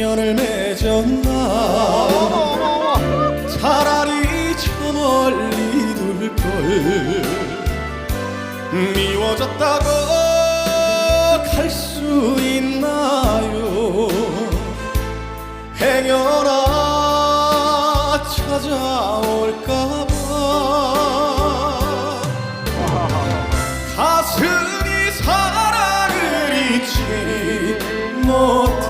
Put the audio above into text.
인연을 맺었나? 차라리 저 멀리 둘걸. 미워졌다고 갈 수 있나요? 행여나 찾아올까봐. 가슴이 사랑을 잊지 못